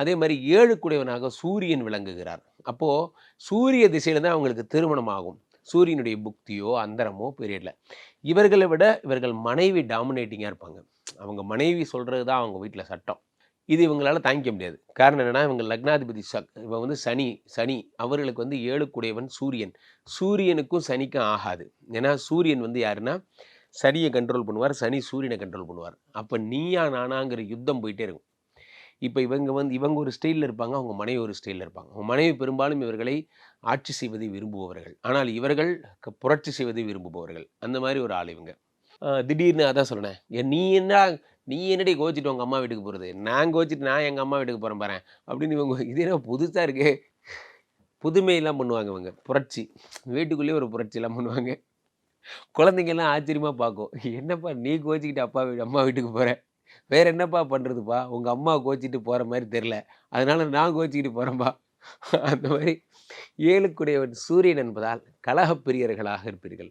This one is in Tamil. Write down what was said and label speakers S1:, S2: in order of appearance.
S1: அதே மாதிரி ஏழுக்குடையவனாக சூரியன் விளங்குகிறார். அப்போது சூரிய திசையில் தான் அவங்களுக்கு திருமணம் ஆகும். சூரியனுடைய புக்தியோ அந்தரமோ பீரியடில் இவர்களை விட இவர்கள் மனைவி டாமினேட்டிங்காக இருப்பாங்க. அவங்க மனைவி சொல்கிறது தான் அவங்க வீட்டில் சட்டம். இது இவங்களால் தாங்கிக்க முடியாது. காரணம் என்னென்னா இவங்க லக்னாதிபதி சக் இவன் வந்து சனி சனி அவர்களுக்கு வந்து ஏழுக்குடையவன் சூரியன். சூரியனுக்கும் சனிக்கும் ஆகாது. ஏன்னா சூரியன் வந்து யாருன்னா சனியை கண்ட்ரோல் பண்ணுவார் சனி சூரியனை கண்ட்ரோல் பண்ணுவார். அப்போ நீயா நானாங்கிற யுத்தம் போயிட்டே இருக்கும். இப்போ இவங்க வந்து இவங்க ஒரு ஸ்டைலில் இருப்பாங்க அவங்க மனைவி ஒரு ஸ்டைலில் இருப்பாங்க. அவங்க மனைவி பெரும்பாலும் இவர்களை ஆட்சி செய்வதை விரும்புபவர்கள். ஆனால் இவர்கள் புரட்சி செய்வதை விரும்புபவர்கள். அந்த மாதிரி ஒரு ஆள் இவங்க. திடீர்னு அதான் சொன்னேன் நீ என்ன நீ என்னடி கோச்சிட்டு உங்கள் அம்மா வீட்டுக்கு போகிறது நான் கோச்சிட்டு நான் எங்கள் அம்மா வீட்டுக்கு போகிறேன் பாரு அப்படின்னு இவங்க இது என்ன புதுசாக இருக்கே? புதுமையெல்லாம் பண்ணுவாங்க இவங்க. புரட்சி. வீட்டுக்குள்ளேயே ஒரு புரட்சியெல்லாம் பண்ணுவாங்க. குழந்தைங்கெல்லாம் ஆச்சரியமாக பார்க்கும். என்னப்பா நீ கோச்சிக்கிட்டு அப்பா வீடு அம்மா வீட்டுக்கு போகிற வேற என்னப்பா பண்ணுறதுப்பா உங்கள் அம்மா கோச்சிட்டு போகிற மாதிரி தெரில அதனால நான் கோச்சிக்கிட்டு போகிறேன்ப்பா அந்த மாதிரி ஏழுக்குடையவன் சூரியன் என்பதால் கலகப் பிரியர்களாக இருப்பீர்கள்.